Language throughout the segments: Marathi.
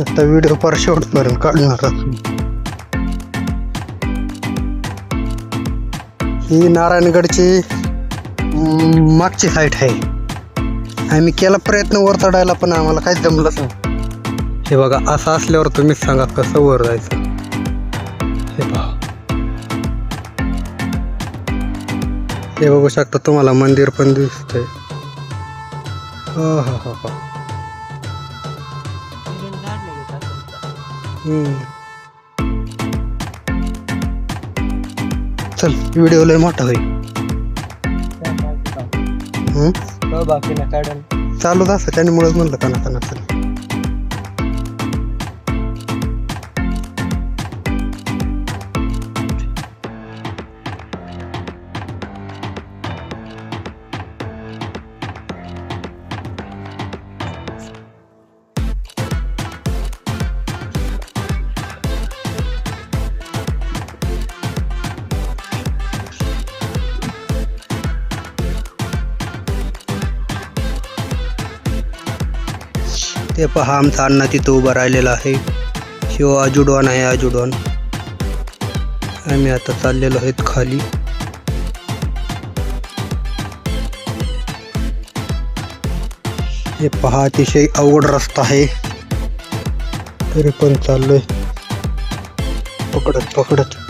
आता व्हिडिओ पर शेवटपर्यंत काढणार ही नारायणगडची मागची साईट आहे. आम्ही केला प्रयत्न वर चढायला पण आम्हाला काहीच जमलंच नाही. हे बघा असं असल्यावर तुम्हीच सांगा कसं वर जायचं. हे पहा. हे बघू शकता तुम्हाला मंदिर पण दिसतंय. हो हो हो हो. चल व्हिडिओ लय मोठा होईल? बाकी ना काढून चालूच असं त्यामुळेच म्हणलं काना काना चल. हे पहा आमचा अण्णा तिथं उभा राहिलेला आहे. शिव आजुडवान आहे आजुडवान. आम्ही आता चाललेलो आहेत खाली. हे पहा अतिशय अवघड रस्ता आहे. तरी पण चाललोय. पकडत पकडत.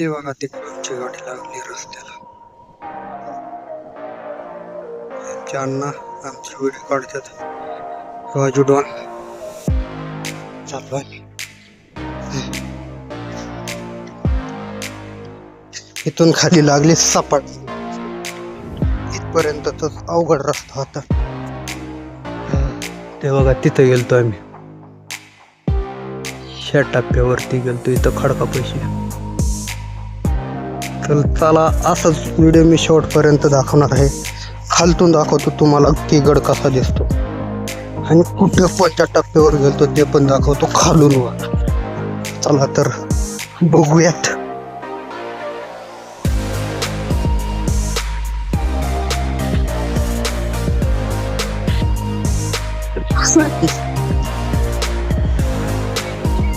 तेव्हा तिकडची आमची गाडी लागली रस्त्याला आमचे अण्णा आमची व्हिडिओ काढतात जुडवान चालू आहे इथून खाली लागली सपाट इथपर्यंत तोच अवघड रस्ता होता. ते बघा तिथं गेलतो आम्ही. ह्या टप्प्यावरती गेलतो इथं खडका पैसे. तर चला असंच व्हिडिओ मी शेवटपर्यंत दाखवणार आहे. खालतून दाखवतो तुम्हाला की गड कसा दिसतो. आणि कुठे कोणत्या टप्प्यावर गेलतो ते पण दाखवतो खालून वर. चला तर बघूयात.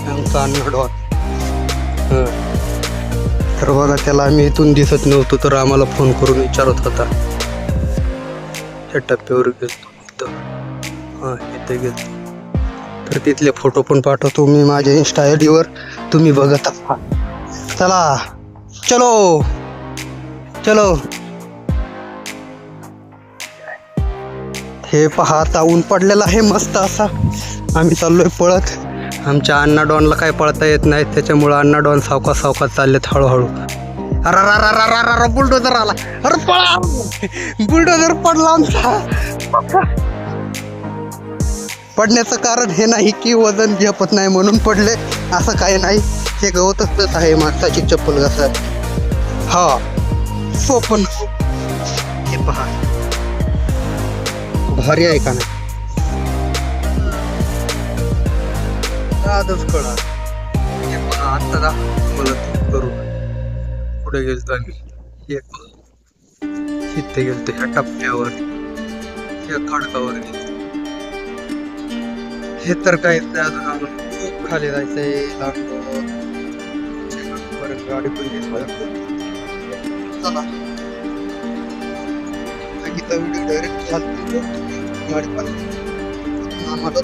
आमचा अन्नडॉन तर बघा त्याला आम्ही इथून दिसत नव्हतो तर आम्हाला फोन करून विचारत होता. त्या टप्प्यावर गेलो इथं हां इथं गेलो तर तिथले फोटो पण पाठवतो मी माझ्या इन्स्टा आय डीवर तुम्ही बघत आहा. चला. चलो. चलो. हे पहा आता ऊन पडलेला आहे मस्त असा. आम्ही चाललोय पळत. आमच्या अण्णा डॉनला काय पळता येत नाही त्याच्यामुळं अण्णा डॉन सावकाश सावकाश चाललेत हळूहळू. अरा रा रा रा रा रा रा बुलडोजर आला. अरे पळा. बुलडोजर पडला आमचा. पडण्याचं कारण हे नाही की वजन झेपत नाही म्हणून पडले. असं काही नाही. हे गवतच आहे माणसाची चप्पल घसर हा. सोपन हे पहा. भारी आहे का नाही? आजच कळा हे आता दा मला करू. पुढे गेलतो आम्ही. एक पहा. इथे गेलतो ह्या टप्प्यावर ह्या खडकावर गेलतो हे तर काय नाही अजून आम्हाला खूप खाली जायचंय लांब. गाडी पण घेतली. चला. डायरेक्ट चालतो गाडी पण आम्हाला